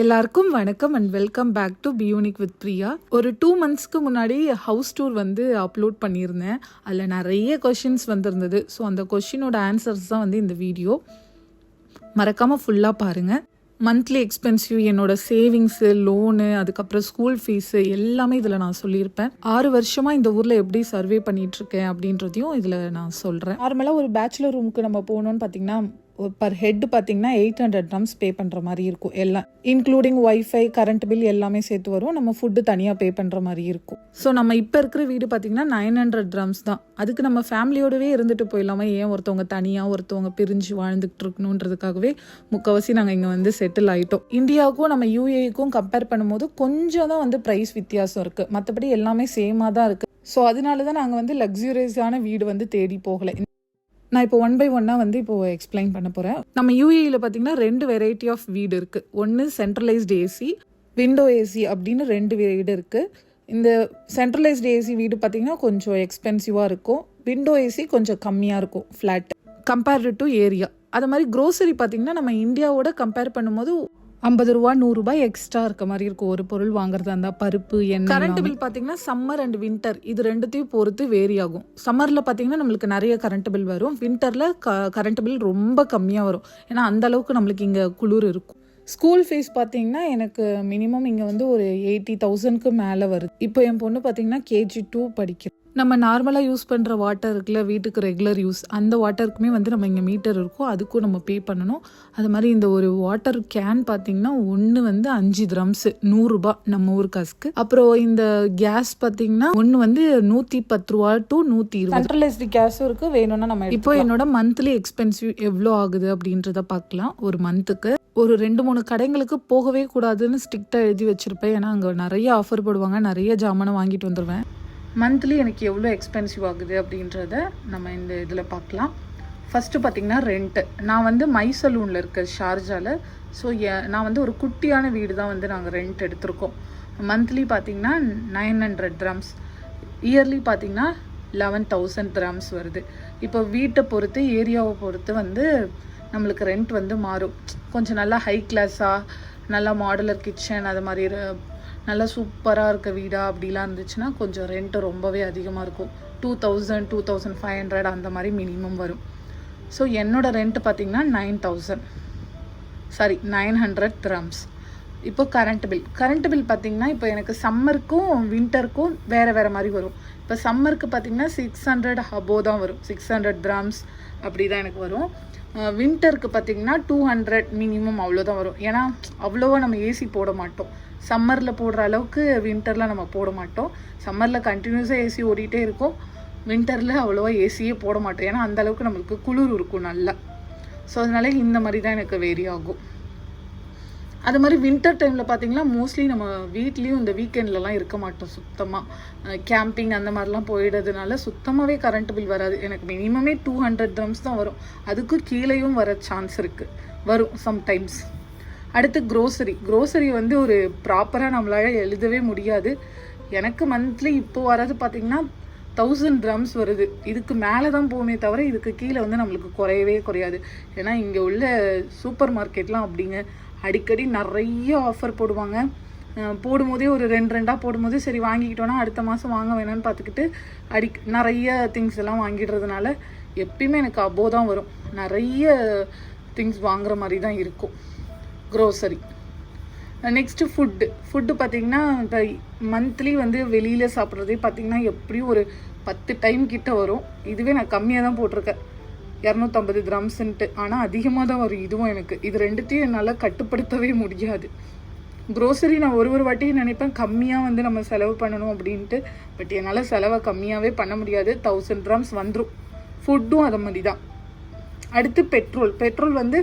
எல்லாருக்கும் வணக்கம் and welcome back to பியூனிக் வித் பிரியா ஒரு டூ மந்த்ஸ்க்கு முன்னாடி ஹவுஸ் டூர் வந்து அப்லோட் பண்ணியிருந்தேன். அதில் நிறைய கொஷின்ஸ் வந்திருந்தது. ஸோ அந்த கொஷினோட ஆன்சர்ஸ் தான் வந்து இந்த வீடியோ மறக்காமல் ஃபுல்லாக பாருங்கள் மந்த்லி எக்ஸ்பென்சிவ் என்னோட சேவிங்ஸு லோனு அதுக்கப்புறம் ஸ்கூல் ஃபீஸு எல்லாமே இதில் நான் சொல்லியிருப்பேன். ஆறு வருஷமாக இந்த ஊரில் எப்படி சர்வே பண்ணிகிட்ருக்கேன் அப்படின்றதையும் இதில் நான் சொல்கிறேன் நார்மலாக ஒரு பேச்சுலர் ரூமுக்கு நம்ம போகணுன்னு பார்த்தீங்கன்னா பர் ஹெட் பார்த்தீங்கன்னா எயிட் ஹண்ட்ரட் ட்ரம்ஸ் பே பண்ணுற மாதிரி இருக்கும். எல்லாம் இன்க்ளூடிங் ஒய்ஃபை கரண்ட் பில் எல்லாமே சேர்த்து வரும். நம்ம ஃபுட்டு தனியாக பே பண்ணுற மாதிரி இருக்கும். ஸோ நம்ம இப்போ இருக்கிற வீடு பார்த்திங்கன்னா நைன் ஹண்ட்ரட் ட்ரம்ஸ் தான். அதுக்கு நம்ம ஃபேமிலியோடவே இருந்துட்டு போயிடலாமா? ஏன் ஒருத்தவங்க தனியாக ஒருத்தவங்க பிரிஞ்சு வாழ்ந்துகிட்டு இருக்கணுன்றதுக்காகவே முக்கவாசி நாங்கள் இங்கே வந்து செட்டில் ஆகிட்டோம் இந்தியாவுக்கும் நம்ம யூஏக்கும் கம்பேர் பண்ணும்போது கொஞ்சம் தான் வந்து ப்ரைஸ் வித்தியாசம் இருக்குது மற்றபடி எல்லாமே சேமாக தான் இருக்குது ஸோ அதனால தான் நாங்கள் வந்து லக்ஸூரியஸான வீடு வந்து தேடி போகலை. நான் இப்போ ஒன் பை ஒன்னாக வந்து இப்போ எக்ஸ்பிளைன் பண்ண போகிறேன் நம்ம யூஏயில் பார்த்தீங்கன்னா ரெண்டு வெரைட்டி ஆஃப் வீடு இருக்குது ஒன்று சென்ட்ரலைஸ்டு ஏசி விண்டோ ஏசி அப்படின்னு ரெண்டு வீடு இருக்குது இந்த சென்ட்ரலைஸ்டு ஏசி வீடு பார்த்தீங்கன்னா கொஞ்சம் எக்ஸ்பென்சிவாக இருக்கும். விண்டோ ஏசி கொஞ்சம் கம்மியாக இருக்கும் ஃப்ளாட் கம்பேர்டு டு ஏரியா அது மாதிரி க்ரோசரி பார்த்தீங்கன்னா நம்ம இந்தியாவோட கம்பேர் பண்ணும்போது ஐம்பது ரூபா நூறுரூபா எக்ஸ்ட்ரா இருக்க மாதிரி இருக்கும். ஒரு பொருள் வாங்குறதா இருந்தால் பருப்பு எண்ணெய் கரண்ட் பில் பார்த்தீங்கன்னா சம்மர் அண்ட் வின்டர் இது ரெண்டுத்தையும் பொறுத்து வேரி ஆகும். சம்மரில் பார்த்தீங்கன்னா நம்மளுக்கு நிறைய கரண்ட் பில் வரும். வின்டரில் க கரண்ட் பில் ரொம்ப கம்மியாக வரும். ஏன்னா அந்த அளவுக்கு நம்மளுக்கு இங்கே குளிர் இருக்கும். ஸ்கூல் ஃபீஸ் பார்த்தீங்கன்னா எனக்கு மினிமம் இங்கே வந்து ஒரு எயிட்டி தௌசண்ட்க்கு மேலே வருது. இப்போ என் பொண்ணு பார்த்தீங்கன்னா கேஜி டூ படிக்கிறோம் நம்ம நார்மலாக யூஸ் பண்ணுற வாட்டர் இருக்குல்ல வீட்டுக்கு ரெகுலர் யூஸ் அந்த வாட்டருக்குமே வந்து நம்ம இங்கே மீட்டர் இருக்கும் அதுக்கும் நம்ம பே பண்ணணும். அது மாதிரி இந்த ஒரு வாட்டர் கேன் பார்த்தீங்கன்னா ஒன்று வந்து அஞ்சு த்ரம்ஸு நூறுரூபா நம்ம ஊர் காசுக்கு. அப்புறம் இந்த கேஸ் பார்த்தீங்கன்னா ஒன்று வந்து நூற்றி பத்து ரூபா டு நூற்றி இருபது. சென்ட்ரலைஸ்டு கேஸும் இருக்குது வேணும்னா நம்ம இப்போ என்னோட மந்த்லி எக்ஸ்பென்சிவ் எவ்வளோ ஆகுது அப்படின்றத பார்க்கலாம் ஒரு மந்த்துக்கு ஒரு ரெண்டு மூணு கடைங்களுக்கு போகவே கூடாதுன்னு ஸ்ட்ரிக்டாக எழுதி வச்சிருப்பேன். ஏன்னா அங்கே நிறைய ஆஃபர் போடுவாங்க. நிறைய ஜாமானை வாங்கிட்டு வந்துடுவேன் மந்த்லி எனக்கு எவ்வளோ எக்ஸ்பென்சிவ் ஆகுது அப்படின்றத நம்ம இந்த இதில் பார்க்கலாம். ஃபஸ்ட்டு பார்த்தீங்கன்னா ரெண்ட்டு நான் வந்து மைசலூனில் இருக்க ஷார்ஜாவில் ஸோ நான் வந்து ஒரு குட்டியான வீடு தான் வந்து நாங்கள் ரெண்ட் எடுத்திருக்கோம். மந்த்லி பார்த்திங்கன்னா நைன் ஹண்ட்ரட் ட்ரம்ஸ் இயர்லி பார்த்தீங்கன்னா லெவன் தௌசண்ட் ட்ரம்ஸ் வருது. இப்போ வீட்டை பொறுத்து ஏரியாவை பொறுத்து வந்து நம்மளுக்கு ரெண்ட் வந்து மாறும். கொஞ்சம் நல்லா ஹை கிளாஸாக நல்லா மாடுலர் கிச்சன் அது மாதிரி நல்லா சூப்பராக இருக்க வீடாக அப்படிலாம் இருந்துச்சுன்னா கொஞ்சம் ரெண்ட்டு ரொம்பவே அதிகமாக இருக்கும். Two thousand two thousand five hundred அந்த மாதிரி மினிமம் வரும். ஸோ என்னோட ரெண்ட் பார்த்தீங்கன்னா nine thousand sorry nine hundred dirhams இப்போ கரண்ட் பில் கரண்ட் பில் பார்த்திங்கன்னா இப்போ எனக்கு சம்மருக்கும் வின்டருக்கும் வேறு வேறு மாதிரி வரும். இப்போ சம்மருக்கு பார்த்தீங்கன்னா சிக்ஸ் ஹண்ட்ரட் அபோவ் தான் வரும். சிக்ஸ் ஹண்ட்ரட் கிராம்ஸ் அப்படி தான் எனக்கு வரும். வின்டருக்கு பார்த்தீங்கன்னா டூ ஹண்ட்ரட் மினிமம் அவ்வளோதான் வரும். ஏன்னா அவ்வளோவா நம்ம ஏசி போட மாட்டோம். சம்மரில் போடுற அளவுக்கு வின்டரில் நம்ம போட மாட்டோம். சம்மரில் கண்டினியூஸாக ஏசி ஓடிட்டே இருக்கும். வின்டரில் அவ்வளோவா ஏசியே போட மாட்டோம். ஏன்னா அந்த அளவுக்கு நம்மளுக்கு குளிர் இருக்கும் நல்லா. ஸோ அதனால இந்த மாதிரி தான் எனக்கு வேரி ஆகும். அது மாதிரி வின்டர் டைமில் பார்த்தீங்கன்னா மோஸ்ட்லி நம்ம வீட்லேயும் இந்த வீக்கெண்ட்லலாம் இருக்க மாட்டோம் சுத்தமாக கேம்பிங் அந்த மாதிரிலாம் போயிடுறதுனால சுத்தமாகவே கரண்ட் பில் வராது. எனக்கு மினிமமே டூ ஹண்ட்ரட் ட்ரம்ஸ் தான் வரும். அதுக்கு கீழேயும் வர சான்ஸ் இருக்குது வரும் சம்டைம்ஸ் அடுத்து க்ரோசரி க்ரோசரி வந்து ஒரு ப்ராப்பராக நம்மளால் எழுதவே முடியாது. எனக்கு மந்த்லி இப்போ வர்றது பார்த்தீங்கன்னா தௌசண்ட் ட்ரம்ஸ் வருது. இதுக்கு மேலே தான் போகுமே தவிர இதுக்கு கீழே வந்து நம்மளுக்கு குறையவே குறையாது. ஏன்னா இங்கே உள்ள சூப்பர் மார்க்கெட்லாம் அப்படிங்க. அடிக்கடி நிறைய ஆஃபர் போடுவாங்க. போடும்போதே ஒரு ரெண்டு ரெண்டாக போடும்போதே சரி வாங்கிக்கிட்டோன்னா அடுத்த மாதம் வாங்க வேணாம்னு பார்த்துக்கிட்டு அடி நிறைய திங்ஸ் எல்லாம் வாங்கிடுறதுனால எப்பயுமே எனக்கு அபோ தான் வரும். நிறைய திங்ஸ் வாங்குற மாதிரி தான் இருக்கும். க்ரோசரி நெக்ஸ்ட்டு ஃபுட்டு ஃபுட்டு பார்த்திங்கன்னா இப்போ மந்த்லி வந்து வெளியில் சாப்பிட்றதே பார்த்தீங்கன்னா எப்படியும் ஒரு பத்து டைம் கிட்ட வரும். இதுவே நான் கம்மியாக தான் போட்டிருக்கேன். இரநூத்தம்பது கிராம்ஸ்ன்ட்டு. ஆனால் அதிகமாக தான் வரும். இதுவும் எனக்கு. இது ரெண்டுத்தையும் என்னால் கட்டுப்படுத்தவே முடியாது. க்ரோசரி நான் ஒரு ஒரு வாட்டியும் நினைப்பேன் கம்மியாக வந்து நம்ம செலவு பண்ணணும் அப்படின்ட்டு. பட் என்னால் செலவை கம்மியாகவே பண்ண முடியாது. தௌசண்ட் கிராம்ஸ் வந்துடும் ஃபுட்டும் அதை மாதிரி தான். அடுத்து பெட்ரோல். பெட்ரோல் வந்து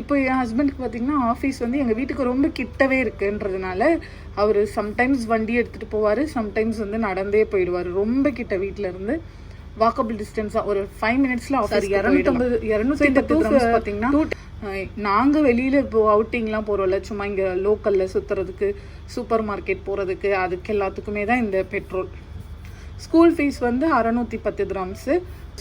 இப்போ என் ஹஸ்பண்டுக்கு பார்த்தீங்கன்னா ஆஃபீஸ் வந்து எங்கள் வீட்டுக்கு ரொம்ப கிட்டவே இருக்குன்றதுனால அவர் சம்டைம்ஸ் வண்டி எடுத்துகிட்டு போவார் சம்டைம்ஸ் வந்து நடந்தே போயிடுவார். ரொம்ப கிட்ட வீட்டில் இருந்து வாக்கபிள் டிஸ்டன்ஸாக ஒரு ஃபைவ் மினிட்ஸில் ஆஃபீஸ் இரநூத்தம்பது இரநூத்தி பத்து கிராம்ஸ் பார்த்தீங்கன்னா நாங்கள் வெளியில் இப்போ அவுட்டிங்லாம் போகிறோம்ல சும்மா இங்கே லோக்கலில் சுற்றுறதுக்கு சூப்பர் மார்க்கெட் போகிறதுக்கு அதுக்கு எல்லாத்துக்குமே தான் இந்த பெட்ரோல் ஸ்கூல் ஃபீஸ் வந்து அறநூற்றி பத்து கிராம்ஸு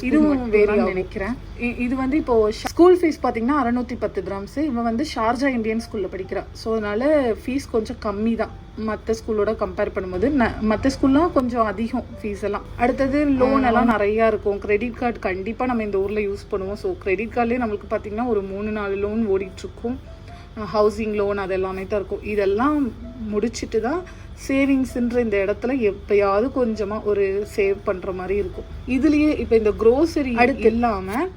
இதுவும் வேறான்னு நினைக்கிறேன். இது வந்து இப்போ ஸ்கூல் ஃபீஸ் பார்த்தீங்கன்னா அறநூற்றி பத்து கிராம்ஸ் இவன் வந்து ஷார்ஜா இந்தியன் ஸ்கூலில் படிக்கிறா. ஸோ அதனால ஃபீஸ் கொஞ்சம் கம்மி தான். மற்ற ஸ்கூலோட கம்பேர் பண்ணும்போது மற்ற ஸ்கூல்லாம் கொஞ்சம் அதிகம் ஃபீஸ் எல்லாம். அடுத்தது லோன் எல்லாம் நிறையா இருக்கும். கிரெடிட் கார்டு கண்டிப்பாக நம்ம இந்த ஊரில் யூஸ் பண்ணுவோம். ஸோ கிரெடிட் கார்ட்லேயே நம்மளுக்கு பார்த்தீங்கன்னா ஒரு மூணு நாலு லோன் ஓடிட்டுருக்கும் ஹவுசிங் லோன் அது எல்லாமே தான் இருக்கும். இதெல்லாம் முடிச்சிட்டு தான் சேவிங்ஸ்ன்ற இந்த இடத்துல எப்பயாவது கொஞ்சமாக ஒரு சேவ் பண்ணுற மாதிரி இருக்கும். இதுலேயே இப்போ இந்த க்ரோசரி அடுத்து இல்லாமல்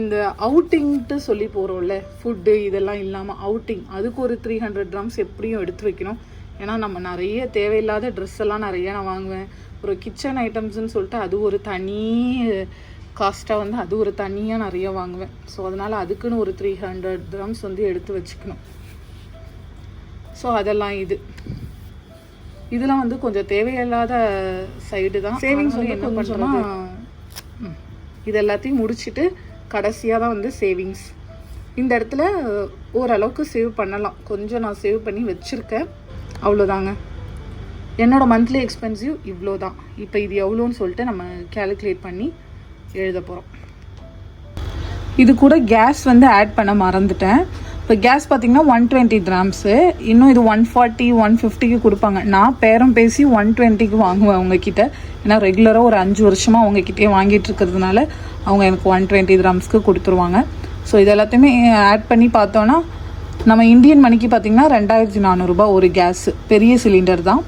இந்த அவுட்டிங்ட்டு சொல்லி போகிறோம்ல ஃபுட்டு இதெல்லாம் இல்லாமல் அவுட்டிங் அதுக்கு ஒரு த்ரீ ஹண்ட்ரட் கிராம்ஸ் எப்படியும் எடுத்து வைக்கணும். ஏன்னா நம்ம நிறைய தேவையில்லாத ட்ரெஸ் எல்லாம் நிறைய நான் வாங்குவேன். ஒரு கிச்சன் ஐட்டம்ஸ்னு சொல்லிட்டு அது ஒரு தனி காஸ்ட்டாக வந்து அது ஒரு தனியாக நிறைய வாங்குவேன். ஸோ அதனால் அதுக்குன்னு ஒரு த்ரீ ஹண்ட்ரட் கிராம்ஸ் வந்து எடுத்து வச்சுக்கணும். ஸோ அதெல்லாம் இது. இதெல்லாம் வந்து கொஞ்சம் தேவையில்லாத சைடு தான். சேவிங்ஸ் வந்து என்ன பண்ணுறோம்னா இது எல்லாத்தையும் முடிச்சுட்டு கடைசியாக தான் வந்து சேவிங்ஸ் இந்த இடத்துல ஓரளவுக்கு சேவ் பண்ணலாம். கொஞ்சம் நான் சேவ் பண்ணி வச்சுருக்கேன். அவ்வளோதாங்க என்னோட மந்த்லி எக்ஸ்பென்சிவ் இவ்வளோ தான் இப்போ இது எவ்வளோன்னு சொல்லிட்டு நம்ம கேல்குலேட் பண்ணி எழுத போகிறோம் இது கூட கேஸ் வந்து ஆட் பண்ண மறந்துட்டேன். இப்போ கேஸ் பார்த்தீங்கன்னா ஒன் டுவெண்ட்டி கிராம்ஸு இன்னும் இது ஒன் ஃபார்ட்டி ஒன் ஃபிஃப்டிக்கு கொடுப்பாங்க. நான் பேரம் பேசி ஒன் டுவெண்ட்டிக்கு வாங்குவேன் அவங்கக்கிட்ட ஏன்னா ரெகுலராக ஒரு அஞ்சு வருஷமாக அவங்கக்கிட்டே வாங்கிட்டு இருக்கிறதுனால அவங்க எனக்கு ஒன் டுவெண்ட்டி கிராம்ஸ்க்கு கொடுத்துருவாங்க. ஸோ இது எல்லாத்தையுமே ஆட் பண்ணி பார்த்தோன்னா நம்ம இந்தியன் மணிக்கு பார்த்தீங்கன்னா ரெண்டாயிரத்தி நானூறுரூபா ஒரு கேஸ் பெரிய சிலிண்டர் தான்.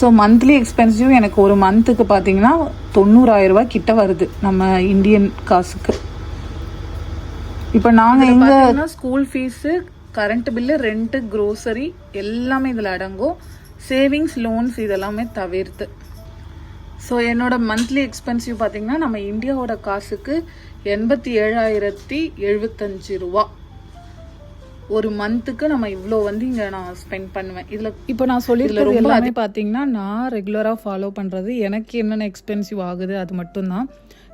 ஸோ மந்த்லி எக்ஸ்பென்சிவ் எனக்கு ஒரு மந்த்துக்கு பார்த்தீங்கன்னா தொண்ணூறாயிரம் கிட்ட வருது நம்ம இந்தியன் காசுக்கு. இப்போ நாங்கள் எங்க school fees current bill rent grocery எல்லாமே இதில் அடங்கும். சேவிங்ஸ் லோன்ஸ் இதெல்லாமே தவிர்த்து. ஸோ என்னோட மந்த்லி எக்ஸ்பென்சிவ் பார்த்தீங்கன்னா நம்ம இந்தியாவோட காசுக்கு எண்பத்தி ஏழாயிரத்தி எழுபத்தஞ்சு ரூபா. ஒரு மந்த்துக்கு நம்ம இவ்வளோ வந்து இங்கே நான் ஸ்பெண்ட் பண்ணுவேன். இதில் இப்போ நான் சொல்லியிருக்கிறது எல்லாமே பார்த்தீங்கன்னா நான் ரெகுலராக ஃபாலோ பண்ணுறது எனக்கு என்னென்ன எக்ஸ்பென்சிவ் ஆகுது அது மட்டும்தான்.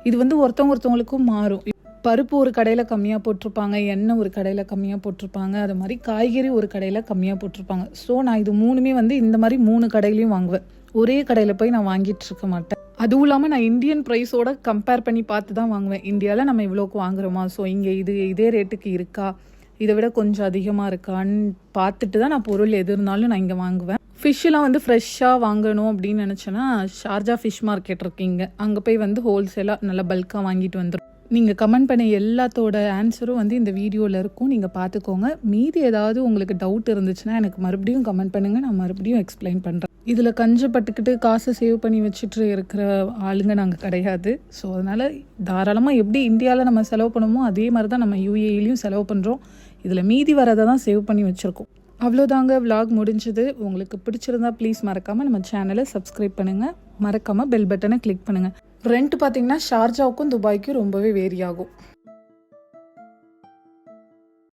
இது வந்து ஒருத்தவங்க ஒருத்தவங்களுக்கும் மாறும். பருப்பு ஒரு கடையில் கம்மியாக போட்டிருப்பாங்க எண்ணெய் ஒரு கடையில் கம்மியாக போட்டிருப்பாங்க அது மாதிரி காய்கறி ஒரு கடையில் கம்மியாக போட்டிருப்பாங்க. ஸோ நான் இது மூணுமே வந்து இந்த மாதிரி மூணு கடையிலையும் வாங்குவேன். ஒரே கடையில் போய் நான் வாங்கிட்டு இருக்க மாட்டேன். அதுவும் இல்லாமல் நான் இந்தியன் ப்ரைஸோட கம்பேர் பண்ணி பார்த்து தான் வாங்குவேன். இந்தியாவில் நம்ம இவ்வளோக்கு வாங்குறோமா? ஸோ இங்கே இது இதே ரேட்டுக்கு இருக்கா? இதை விட கொஞ்சம் அதிகமாக இருக்கான்னு பார்த்துட்டு தான் நான் பொருள் எது இருந்தாலும் நான் இங்கே வாங்குவேன். ஃபிஷ்ஷெலாம் வந்து ஃப்ரெஷ்ஷாக வாங்கணும் அப்படின்னு நினச்சேன்னா ஷார்ஜா ஃபிஷ் மார்க்கெட் இருக்கீங்க அங்கே போய் வந்து ஹோல்சேலாக நல்லா பல்காக வாங்கிட்டு வந்துடும் நீங்கள் கமெண்ட் பண்ண எல்லாத்தோட ஆன்சரும் வந்து இந்த வீடியோவில் இருக்கும். நீங்கள் பார்த்துக்கோங்க மீதி ஏதாவது உங்களுக்கு டவுட் இருந்துச்சுன்னா எனக்கு மறுபடியும் கமெண்ட் பண்ணுங்கள் நான் மறுபடியும் எக்ஸ்பிளைன் பண்ணுறேன் இதில் கஞ்சப்பட்டுக்கிட்டு காசை சேவ் பண்ணி வச்சுட்டு இருக்கிற ஆளுங்க நாங்கள் கிடையாது. ஸோ அதனால் தாராளமாக எப்படி இந்தியாவில் நம்ம செலவு பண்ணுமோ அதே மாதிரி தான் நம்ம யூஏஇலையும் செலவு பண்ணுறோம் இதில் மீதி வரதை தான் சேவ் பண்ணி வச்சுருக்கோம். அவ்வளோதாங்க விலாக் முடிஞ்சது. உங்களுக்கு பிடிச்சிருந்தா ப்ளீஸ் மறக்காமல் நம்ம சேனலை சப்ஸ்கிரைப் பண்ணுங்கள் மறக்காமல் பெல் பட்டனை கிளிக் பண்ணுங்கள் ரெண்ட் பார்த்தீங்கன்னா ஷார்ஜாவுக்கும் துபாய்க்கும் ரொம்பவே வேரி ஆகும்.